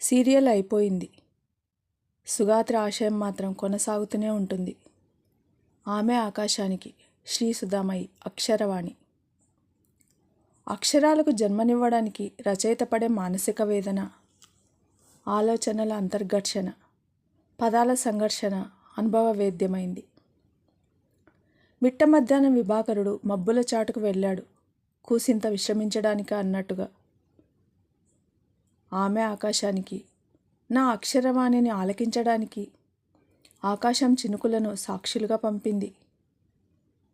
Serial అయిపోయింది. సుగాత్రి ఆశయం మాత్రం కొనసాగుతూనే ఉంటుంది. ఆమె ఆకాశానికి శ్రీ సుధామయి అక్షరవాణి. అక్షరాలకు జన్మనివ్వడానికి రచయిత పడే మానసిక వేదన ఆలోచనల అంతర్ఘర్షణ పదాల సంఘర్షణ అనుభవ వేద్యమైంది. మిట్ట మధ్యాహ్నం విభాకరుడు మబ్బుల చాటుకు వెళ్ళాడు. కూసింత విశ్రమించడానికి అన్నట్టుగా ఆమె ఆకాశానికి నా అక్షరవాణిని ఆలకించడానికి ఆకాశం చినుకులను సాక్షులుగా పంపింది.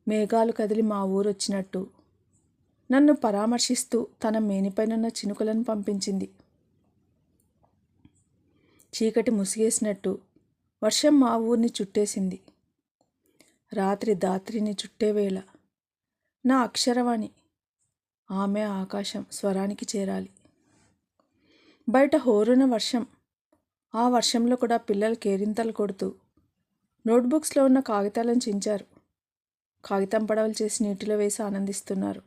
మేఘాలు కదిలి మా ఊరొచ్చినట్టు నన్ను పరామర్శిస్తూ తన మేనిపైనున్న చినుకులను పంపించింది. చీకటి ముసిగేసినట్టు వర్షం మా ఊరిని చుట్టేసింది. రాత్రి దాత్రిని చుట్టే వేళ నా అక్షరవాణి ఆమె ఆకాశం స్వరానికి చేరాలి. బయట హోరున వర్షం. ఆ వర్షంలో కూడా పిల్లలు కేరింతలు కొడుతూ నోట్బుక్స్లో ఉన్న కాగితాలను చించారు. కాగితం పడవలు చేసి నీటిలో వేసి ఆనందిస్తున్నారు.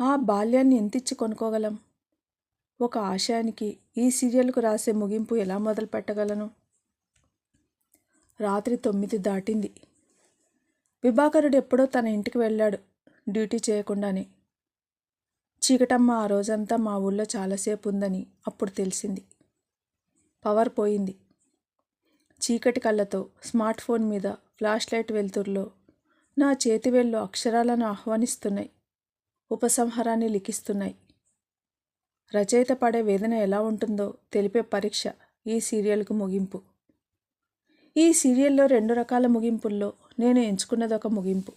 ఆ బాల్యాన్ని ఎంతిచ్చి కొనుక్కోగలం? ఒక ఆశయానికి ఈ సీరియల్కు రాసే ముగింపు ఎలా మొదలు పెట్టగలను? రాత్రి తొమ్మిది దాటింది. విభాకరుడు ఎప్పుడో తన ఇంటికి వెళ్ళాడు. డ్యూటీ చేయకుండానే చీకటమ్మ ఆ రోజంతా మా ఊళ్ళో చాలాసేపు ఉందని అప్పుడు తెలిసింది. పవర్ పోయింది. చీకటి కళ్ళతో స్మార్ట్ ఫోన్ మీద ఫ్లాష్ లైట్ వెలుతురులో నా చేతివేళ్ళు అక్షరాలను ఆహ్వానిస్తున్నాయి. ఉపసంహారాన్ని లిఖిస్తున్నాయి. రచయిత పడే వేదన ఎలా ఉంటుందో తెలిపే పరీక్ష ఈ సీరియల్కు ముగింపు. ఈ సీరియల్లో రెండు రకాల ముగింపుల్లో నేను ఎంచుకున్నది ఒక ముగింపు.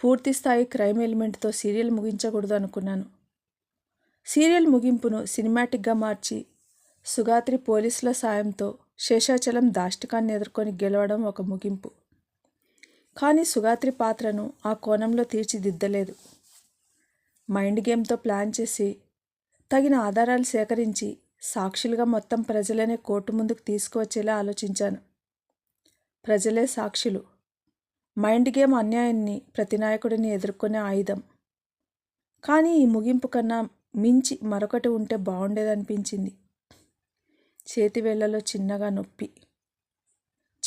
పూర్తి స్థాయి క్రైమ్ ఎలిమెంట్తో సీరియల్ ముగించకూడదు అనుకున్నాను సీరియల్ ముగింపును సినిమాటిక్గా మార్చి సుగాత్రి పోలీసుల సాయంతో శేషాచలం దాష్టికాన్ని ఎదుర్కొని గెలవడం ఒక ముగింపు. కానీ సుగాత్రి పాత్రను ఆ కోణంలో తీర్చిదిద్దలేదు. మైండ్ గేమ్తో ప్లాన్ చేసి తగిన ఆధారాలు సేకరించి సాక్షులుగా మొత్తం ప్రజలనే కోర్టు ముందుకు తీసుకువచ్చేలా ఆలోచించాను. ప్రజలే సాక్షులు. మైండ్ గేమ్ అన్యాయాన్ని ప్రతినాయకుడిని ఎదుర్కొనే ఆయుధం. కానీ ఈ ముగింపు కన్నా మించి మరొకటి ఉంటే బాగుండేదనిపించింది. చేతివేళ్ళలో చిన్నగా నొప్పి.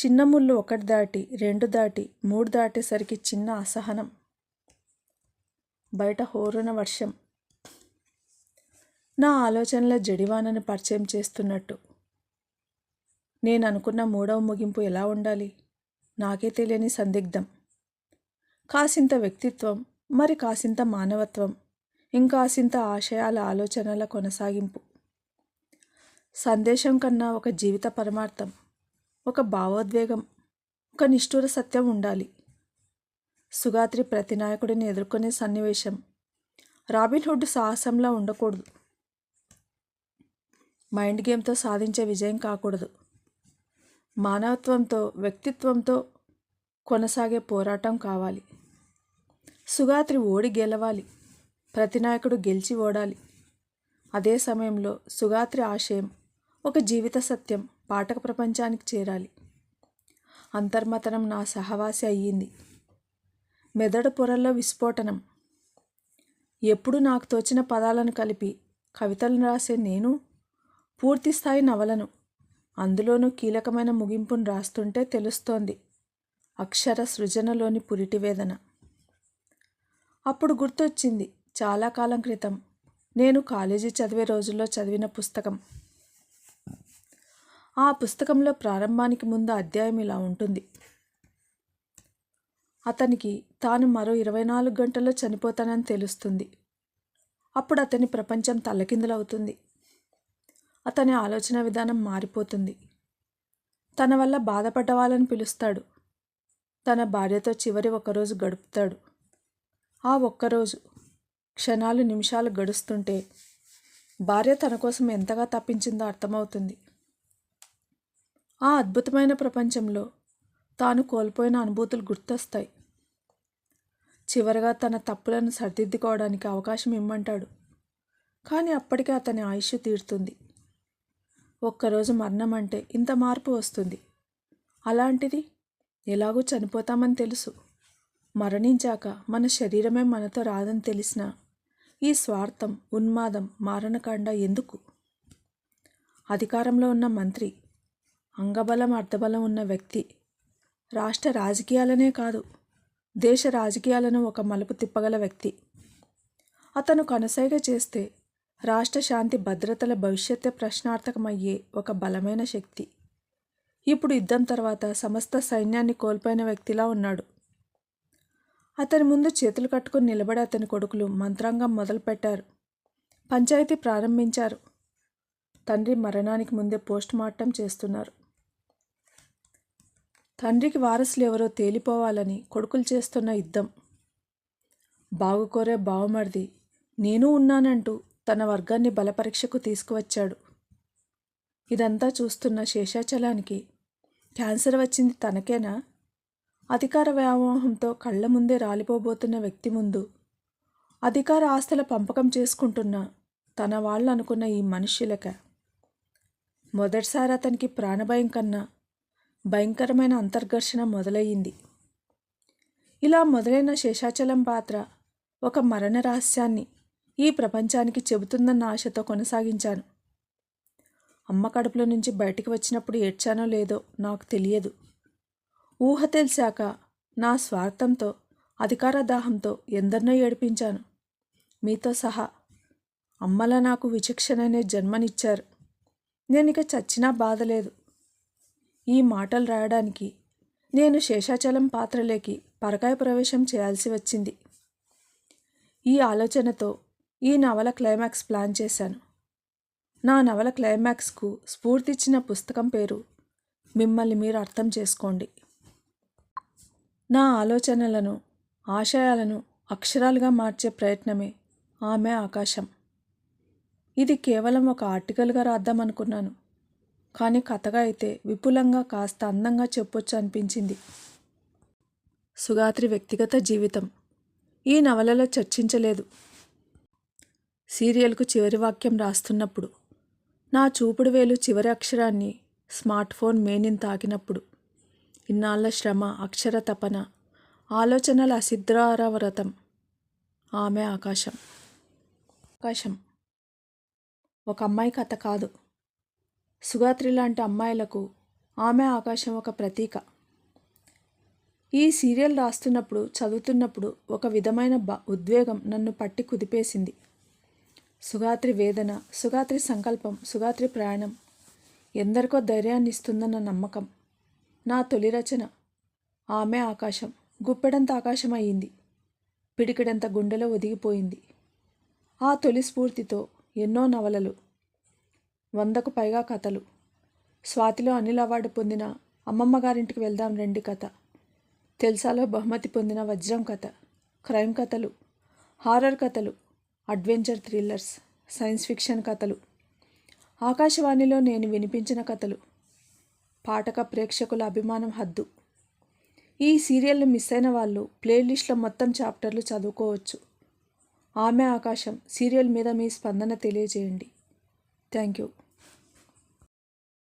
చిన్న ముళ్ళు ఒకటి దాటి రెండు దాటి మూడు దాటేసరికి చిన్న అసహనం. బయట హోరున వర్షం. నా ఆలోచనల జడివానని పరిచయం చేస్తున్నట్టు. నేను అనుకున్న మూడవ ముగింపు ఎలా ఉండాలి? నాకే తెలియని సందిగ్ధం. కాసింత వ్యక్తిత్వం మరి కాసింత మానవత్వం ఇంకాసింత ఆశయాల ఆలోచనల కొనసాగింపు. సందేశం కన్నా ఒక జీవిత పరమార్థం ఒక భావోద్వేగం ఒక నిష్ఠుర సత్యం ఉండాలి. సుగాత్రి ప్రతినాయకుడిని ఎదుర్కొనే సన్నివేశం. రాబిన్హుడ్ సాహసంలా ఉండకూడదు. మైండ్ గేమ్తో సాధించే విజయం కాకూడదు. మానవత్వంతో వ్యక్తిత్వంతో కొనసాగే పోరాటం కావాలి. సుగాత్రి ఓడి గెలవాలి. ప్రతినాయకుడు గెలిచి ఓడాలి. అదే సమయంలో సుగాత్రి ఆశయం ఒక జీవిత సత్యం పాఠక ప్రపంచానికి చేరాలి. అంతర్మతనం నా సహవాసి అయ్యింది. మెదడు పొరల్లో విస్ఫోటనం. ఎప్పుడు నాకు తోచిన పదాలను కలిపి కవితలను రాసే నేను పూర్తి స్థాయి నవలను అందులోనూ కీలకమైన ముగింపును రాస్తుంటే తెలుస్తోంది అక్షర సృజనలోని పురిటి వేదన. అప్పుడు గుర్తొచ్చింది చాలా కాలం క్రితం నేను కాలేజీ చదివే రోజుల్లో చదివిన పుస్తకం. ఆ పుస్తకంలో ప్రారంభానికి ముందు అధ్యాయం ఇలా ఉంటుంది. అతనికి తాను మరో ఇరవై నాలుగు గంటల్లో చనిపోతానని తెలుస్తుంది. అప్పుడు అతని ప్రపంచం తల్లకిందులవుతుంది అతని ఆలోచన విధానం మారిపోతుంది. తన వల్ల బాధపడ్డ వాళ్ళని పిలుస్తాడు. తన భార్యతో చివరి ఒకరోజు గడుపుతాడు. ఆ ఒక్కరోజు క్షణాలు నిమిషాలు గడుస్తుంటే భార్య తన కోసం ఎంతగా తప్పించిందో అర్థమవుతుంది. ఆ అద్భుతమైన ప్రపంచంలో తాను కోల్పోయిన అనుభూతులు గుర్తొస్తాయి. చివరగా తన తప్పులను సరిదిద్దుకోవడానికి అవకాశం ఇమ్మంటాడు. కానీ అప్పటికే అతని ఆయుష్ తీరుతుంది. ఒక్కరోజు మరణం అంటే ఇంత మార్పు వస్తుంది. అలాంటిది ఎలాగూ చనిపోతామని తెలుసు. మరణించాక మన శరీరమే మనతో రాదని తెలిసినా ఈ స్వార్థం ఉన్మాదం మారణకాండ ఎందుకు? అధికారంలో ఉన్న మంత్రి అంగబలం అర్ధబలం ఉన్న వ్యక్తి రాష్ట్ర రాజకీయాలనే కాదు దేశ రాజకీయాలను ఒక మలుపు తిప్పగల వ్యక్తి. అతను కనసైగ చేస్తే రాష్ట్ర శాంతి భద్రతల భవిష్యత్తే ప్రశ్నార్థకమయ్యే ఒక బలమైన శక్తి. ఇప్పుడు యుద్ధం తర్వాత సమస్త సైన్యాన్ని కోల్పోయిన వ్యక్తిలా ఉన్నాడు. అతని ముందు చేతులు కట్టుకుని నిలబడి అతని కొడుకులు మంత్రాంగం మొదలుపెట్టారు. పంచాయతీ ప్రారంభించారు. తండ్రి మరణానికి ముందే పోస్ట్ మార్టం చేస్తున్నారు. తండ్రికి వారసులు ఎవరో తేలిపోవాలని కొడుకులు చేస్తున్న యుద్ధం. బాగుకోరే బావమరిది నేను ఉన్నానంటూ తన వర్గాన్ని బలపరీక్షకు తీసుకువచ్చాడు. ఇదంతా చూస్తున్న శేషాచలానికి క్యాన్సర్ వచ్చింది తనకేనా? అధికార వ్యామోహంతో కళ్ళ ముందే రాలిపోబోతున్న వ్యక్తి ముందు అధికార ఆస్తుల పంపకం చేసుకుంటున్న తన వాళ్ళు అనుకున్న ఈ మనుష్యులక. మొదటిసారి అతనికి ప్రాణభయం కన్నా భయంకరమైన అంతర్ఘర్షణ మొదలయ్యింది. ఇలా మొదలైన శేషాచలం పాత్ర ఒక మరణ రహస్యాన్ని ఈ ప్రపంచానికి చెబుతుందన్న ఆశతో కొనసాగించాను. అమ్మ కడుపులో నుంచి బయటికి వచ్చినప్పుడు ఏడ్చానో లేదో నాకు తెలియదు. ఊహ తెలిసాక నా స్వార్థంతో అధికార దాహంతో ఎందరినో ఏడిపించాను. మీతో సహా అమ్మలా నాకు విచక్షణ అనే జన్మనిచ్చారు. నేను ఇక చచ్చినా బాధ లేదు. ఈ మాటలు రాయడానికి నేను శేషాచలం పాత్రలేకి పరకాయ ప్రవేశం చేయాల్సి వచ్చింది. ఈ ఆలోచనతో ఈ నవల క్లైమాక్స్ ప్లాన్ చేశాను. నా నవల క్లైమాక్స్కు స్ఫూర్తిచ్చిన పుస్తకం పేరు మిమ్మల్ని మీరు అర్థం చేసుకోండి. నా ఆలోచనలను ఆశయాలను అక్షరాలుగా మార్చే ప్రయత్నమే ఆమె ఆకాశం. ఇది కేవలం ఒక ఆర్టికల్గా రాద్దామనుకున్నాను. కానీ కథగా అయితే విపులంగా కాస్త అందంగా చెప్పొచ్చు అనిపించింది. సుగాత్రి వ్యక్తిగత జీవితం. ఈ నవలలో చర్చించలేదు. సీరియల్కు చివరి వాక్యం రాస్తున్నప్పుడు నా చూపుడు వేలు చివరి అక్షరాన్ని స్మార్ట్ ఫోన్ మేనిన్ తాకినప్పుడు ఇన్నాళ్ళ శ్రమ అక్షర తపన ఆలోచనల అసిద్రారవ్రతం ఆమె ఆకాశం. ఆకాశం. ఒక అమ్మాయి కథ కాదు. సుగాత్రి లాంటి అమ్మాయిలకు ఆమె ఆకాశం ఒక ప్రతీక. ఈ సీరియల్ రాస్తున్నప్పుడు చదువుతున్నప్పుడు ఒక విధమైన బ ఉద్వేగం నన్ను పట్టి కుదిపేసింది. సుగాత్రి వేదన సుగాత్రి సంకల్పం సుగాత్రి ప్రయాణం ఎందరికో ధైర్యాన్ని ఇస్తుందన్న నమ్మకం. నా తొలి రచన ఆమె ఆకాశం. గుప్పెడంత ఆకాశం అయింది పిడికిడంత గుండెలో ఒదిగిపోయింది. ఆ తొలి స్ఫూర్తితో ఎన్నో నవలలు వందకు పైగా కథలు. స్వాతిలో అనిల్ అవార్డు పొందిన అమ్మమ్మ గారింటికి వెళ్దాం రెండు కథ. తెల్సాలో బహుమతి పొందిన వజ్రం కథ. క్రైమ్ కథలు హారర్ కథలు అడ్వెంచర్ థ్రిల్లర్స్ సైన్స్ ఫిక్షన్ కథలు ఆకాశవాణిలో నేను వినిపించిన కథలు పాఠక ప్రేక్షకుల అభిమానం హద్దు. ఈ సీరియల్ను మిస్ అయిన వాళ్ళు ప్లేలిస్ట్లో మొత్తం చాప్టర్లు చదువుకోవచ్చు. ఆమె ఆకాశం సీరియల్ మీద మీ స్పందన తెలియజేయండి. Thank you.